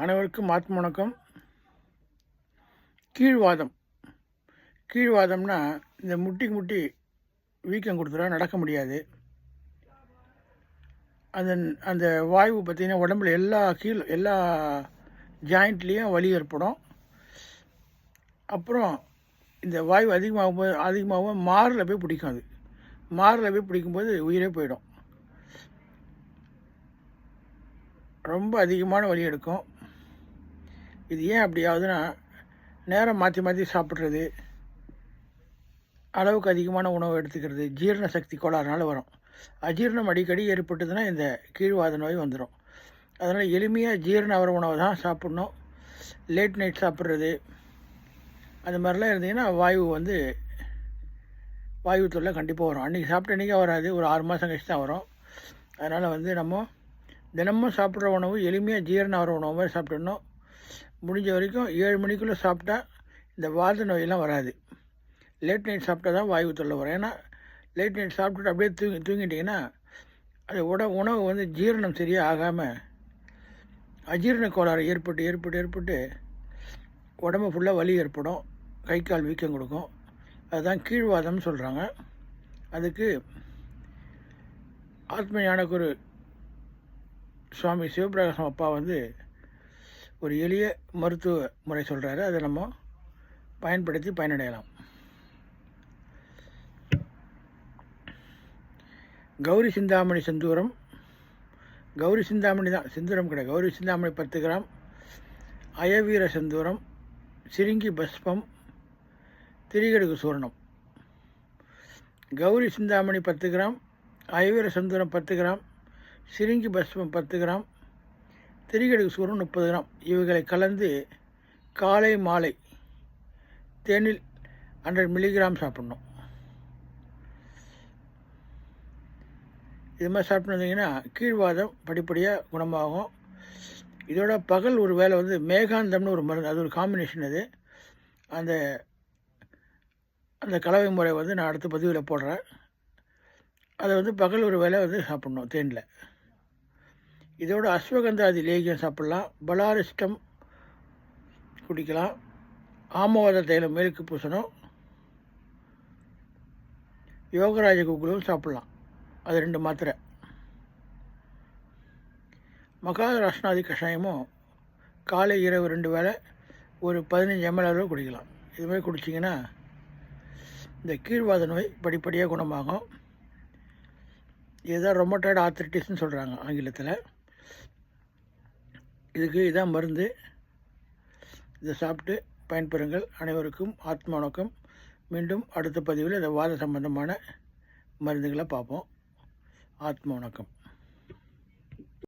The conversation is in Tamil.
அனைவருக்கும் ஆத்ம வணக்கம். கீழ்வாதம். கீழ்வாதம்னா இந்த முட்டிக்கு முட்டி வீக்கம் கொடுத்துட்டா நடக்க முடியாது. அந்த அந்த வாய்வு பார்த்திங்கன்னா உடம்புல எல்லா கீழ் எல்லா ஜாயிண்ட்லேயும் வலி ஏற்படும். அப்புறம் இந்த வாய்வு அதிகமாகும் போது அதிகமாகவும் மாரில் போய் பிடிக்கும் அது. மாரில் போய் பிடிக்கும்போது உயிரே போயிடும். ரொம்ப அதிகமான வலி எடுக்கும். இது ஏன் அப்படி ஆகுதுன்னா நேரம் மாற்றி மாற்றி சாப்பிட்றது அளவுக்கு அதிகமான உணவு எடுத்துக்கிறது ஜீரண சக்தி கோளாறுனால வரும். அஜீரணம் அடிக்கடி ஏற்பட்டதுன்னா இந்த கீழ்வாத நோய் வந்துடும் அதனால் எளிமையாக ஜீரண ஆகிற உணவை தான் சாப்பிட்ணும். லேட் நைட் சாப்பிட்றது அந்த மாதிரிலாம் இருந்தீங்கன்னா வாயு வந்து வாயு தொல்லை கண்டிப்பாக வரும். அன்றைக்கி சாப்பிட்ட அன்றைக்கே வராது. ஒரு ஆறு மாதம் கழிச்சு தான் வரும். அதனால் வந்து நம்ம தினமும் சாப்பிட்ற உணவு எளிமையாக ஜீரணம் ஆகிற உணவு மாதிரி சாப்பிட்டுடணும். முடிஞ்ச வரைக்கும் ஏழு மணிக்குள்ளே சாப்பிட்டா இந்த வாத நோயெல்லாம் வராது. லேட் நைட் சாப்பிட்டா தான் வாயு தொல்லை வரும். ஏன்னா லேட் நைட் சாப்பிட்டுட்டு அப்படியே தூங்கி தூங்கிட்டிங்கன்னா அது உட உணவு வந்து ஜீரணம் சரியாக ஆகாமல் அஜீரண கோளாறு ஏற்பட்டு ஏற்பட்டு ஏற்பட்டு உடம்பு ஃபுல்லாக வலி ஏற்படும். கை கால் வீக்கம் கொடுக்கும். அதுதான் கீழ்வாதம்னு சொல்கிறாங்க அதுக்கு ஆத்ம ஞானக்குரு சுவாமி சிவபிரகாசம் அப்பா வந்து ஒரு எளிய மருத்துவ முறை சொல்கிறாரு அதை நம்ம பயன்படுத்தி பயனடையலாம். கௌரி சிந்தாமணி செந்தூரம். கௌரி சிந்தாமணி தான். செந்தூரம் கிடையாது. கௌரி சிந்தாமணி பத்து கிராம். அயவீர செந்தூரம். சிரிங்கி பஸ்பம். திரிகடுகு சூரணம். கௌரி சிந்தாமணி பத்து கிராம். அயவீர செந்தூரம் பத்து கிராம். சிரிங்கி பஸ்பம் பத்து கிராம். திரிகடுகு சூரம் முப்பது கிராம். இவைகளை கலந்து காலை மாலை தேனில் ஹண்ட்ரட் மில்லிகிராம் சாப்பிட்ணும். இது மாதிரி சாப்பிட்டு வந்தீங்கன்னா கீழ்வாதம் படிப்படியாக குணமாகும். இதோட பகல் ஒரு வேலை வந்து மேகாந்தம்னு ஒரு மருந்து அது ஒரு காம்பினேஷன் அது. அந்த அந்த கலவை முறை வந்து நான் அடுத்த பதிவில் போடுறேன். அதை வந்து பகல் ஒரு வேலை வந்து சாப்பிட்ணும் தேனில். இதோட அஸ்வகந்தாதி லேகியம் சாப்பிட்லாம். பலாரிஸ்டம் குடிக்கலாம். ஆமவாத தைலம் மேலுக்கு பூசணும். யோகராஜ குக்குலும் சாப்பிட்லாம். அது ரெண்டு மாத்திரை. மகாராஷ்டிராதி கஷாயமும் காலை இரவு ரெண்டு வேளை ஒரு பதினஞ்சு எம்எல் அளவு குடிக்கலாம். இதுமாதிரி குடிச்சிங்கன்னா இந்த கீழ்வாத நோய் படிப்படியாக குணமாகும். இதுதான் ரொமட்டாய்டு ஆர்த்திட்டிஸ்ன்னு சொல்கிறாங்க ஆங்கிலத்தில். இதுக்கு இதான் மருந்து. இதை சாப்பிட்டு பயன்பெறுங்கள். அனைவருக்கும் ஆத்ம வணக்கம். மீண்டும் அடுத்த பதிவில் இந்த வாத சம்பந்தமான மருந்துகளை பார்ப்போம். ஆத்ம வணக்கம்.